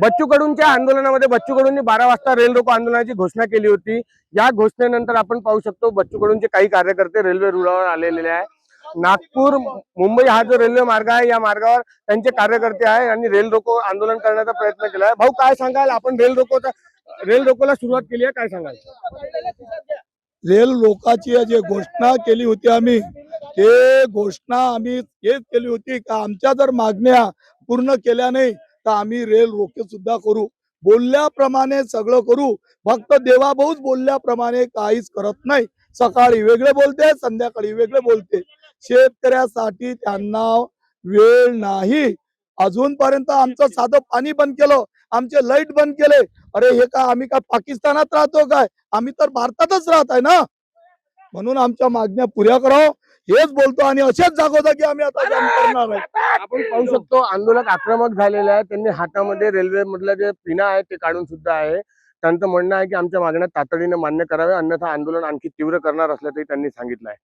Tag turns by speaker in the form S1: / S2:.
S1: बच्चू कडूंच्या आंदोलनामध्ये बच्चू कडूंनी बारा वाजता रेल रोको आंदोलनाची घोषणा केली होती. या घोषणेनंतर आपण पाहू शकतो बच्चू कडूंचे काही कार्यकर्ते रेल्वे रुळावर आलेले आहे नागपूर मुंबई हा जो रेल्वे मार्ग आहे या मार्गावर त्यांचे कार्यकर्ते आहे आणि रेल रोको आंदोलन करण्याचा प्रयत्न केला आहे. भाऊ काय सांगाल? आपण रेल रोकोचा रेल रोकोला सुरुवात केली आहे. काय सांगाल?
S2: रेल लोकाची जी घोषणा केली होती आम्ही ते घोषणा आम्ही हेच केली होती का आमच्या जर मागण्या पूर्ण केल्या नाही तर आम्ही रेल रोके सुद्धा करू. बोलल्याप्रमाणे सगळं करू. फक्त देवाभाऊच बोलल्याप्रमाणे काहीच करत नाही. सकाळी वेगळे बोलते संध्याकाळी वेगळे बोलते. शेतकऱ्यासाठी त्यांना वेळ नाही. अजूनपर्यंत आमचं साधं पाणी बंद केलं. आमचे लाइट बंद केले. अरे हे काय आम्ही काय पाकिस्तानात राहतो काय? आम्ही तर भारतातच राहत आहे ना? म्हणून आमच्या मागण्या पुऱ्या करावं. हेच बोलतो आणि असेच जागोजागी आम्ही आता जाम करणार आहे.
S1: आपण पाहू शकतो आंदोलक आक्रमक झालेले आहे त्यांनी हातामध्ये रेल्वे मधलं जे पिना आहे ते काढून सुद्धा आहे. त्यांचं म्हणणं आहे की आमच्या मागण्या तातडीने मान्य कराव्या अन्यथा आंदोलन आणखी तीव्र करणार असल्याचंही त्यांनी सांगितलं आहे.